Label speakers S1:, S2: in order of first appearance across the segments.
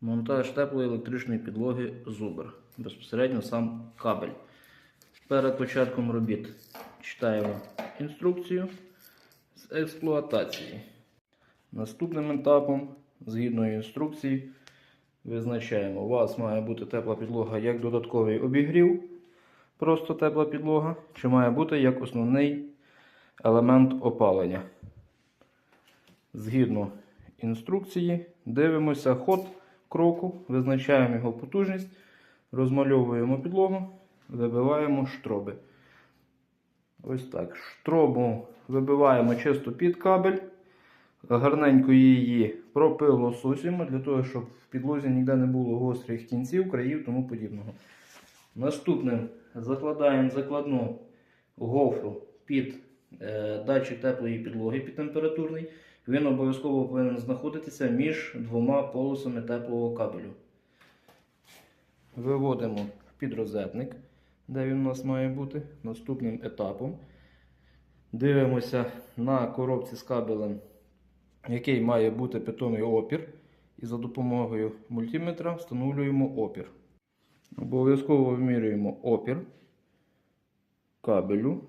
S1: Монтаж теплої електричної підлоги Зубр. Безпосередньо сам кабель. Перед початком робіт читаємо інструкцію з експлуатації. Наступним етапом, згідно інструкції, визначаємо, у вас має бути тепла підлога як додатковий обігрів, просто тепла підлога, чи має бути як основний елемент опалення. Згідно інструкції, дивимося ход кроку, визначаємо його потужність, розмальовуємо підлогу, вибиваємо штроби. Ось так. Штробу вибиваємо чисто під кабель. Гарненько її пропилососуємо для того, щоб в підлозі ніде не було гострих кінців, країв тому подібного. Наступним закладаємо закладну гофру під е, датчик теплої підлоги підтемпературний. Він обов'язково повинен знаходитися між двома полосами теплого кабелю. Виводимо підрозетник, де він у нас має бути. Наступним етапом дивимося на коробці з кабелем, який має бути питомий опір. І за допомогою мультиметра встановлюємо опір. Обов'язково вимірюємо опір кабелю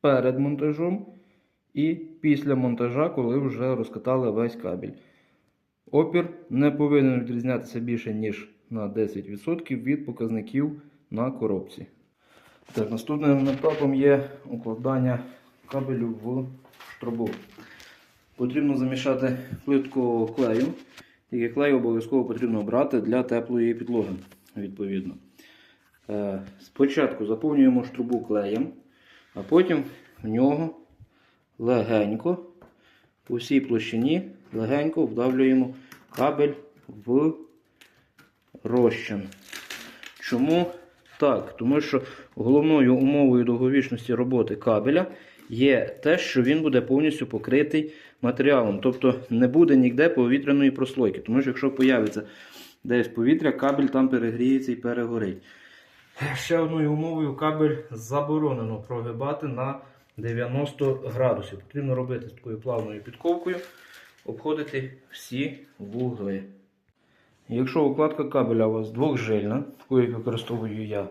S1: перед монтажом і після монтажа, коли вже розкатали весь кабель. Опір не повинен відрізнятися більше, ніж на 10% від показників на коробці. Так, наступним етапом є укладання кабелю в штробу. Потрібно замішати плитку клею. Тільки клей обов'язково потрібно брати для теплої підлоги. Відповідно. Е, Спочатку заповнюємо штрубу клеєм, а потім в нього легенько по всій площині легенько вдавлюємо кабель в розчин. Чому так? Тому що головною умовою довговічності роботи кабеля є те, що він буде повністю покритий матеріалом. Тобто не буде ніде повітряної прослойки. Тому що якщо появиться десь повітря, кабель там перегріється і перегорить. Ще одною умовою кабель заборонено прогибати на 90 градусів. Потрібно робити з такою плавною підковкою, обходити всі вугли. Якщо укладка кабеля у вас двохжильна, таку як використовую я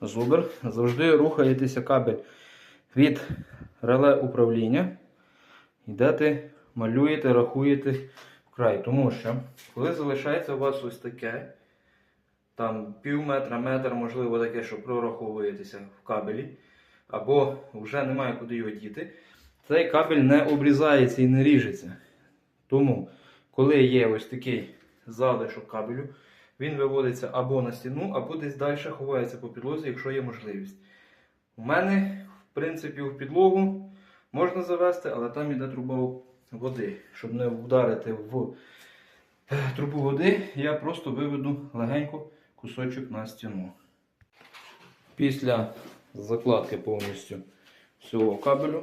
S1: зубер, завжди рухаєтеся кабель від реле управління, йдете, малюєте, рахуєте вкрай. Тому що, коли залишається у вас ось таке, там пів метра, метр, можливо, таке, що прораховуєтеся в кабелі, або вже немає куди його діти, цей кабель не обрізається і не ріжеться. Тому, коли є ось такий залишок кабелю, він виводиться або на стіну, або десь далі ховається по підлозі, якщо є можливість. У мене, в принципі, в підлогу можна завести, але там іде труба води. Щоб не вдарити в е, трубу води, я просто виведу легенько кусочок на стіну. Після закладки повністю всього кабелю,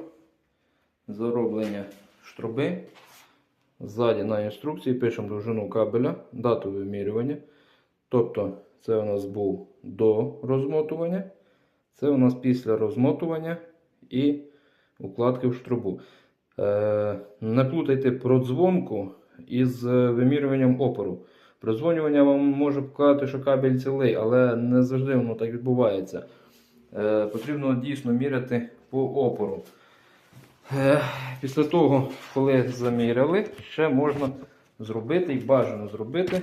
S1: зароблення штруби. Ззаді на інструкції пишемо довжину кабеля, дату вимірювання. Тобто це у нас був до розмотування, це у нас після розмотування і укладки в штрубу. Е, не плутайте продзвонку із вимірюванням опору. Продзвонювання вам може показати, що кабель цілий, але не завжди воно так відбувається. Е, потрібно дійсно міряти по опору. Е, Після того, коли заміряли, ще можна зробити і бажано зробити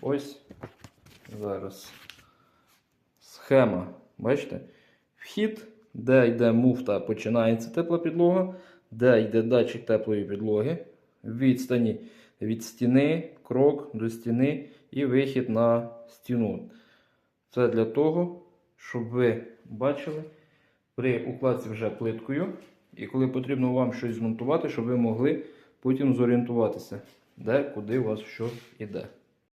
S1: ось зараз схема. Бачите? Вхід, де йде муфта, починається тепла підлога, де йде датчик теплої підлоги, відстані від стіни, крок до стіни і вихід на стіну. Це для того, щоб ви бачили при укладці вже плиткою. І коли потрібно вам щось змонтувати, щоб ви могли потім зорієнтуватися, де, куди у вас що йде.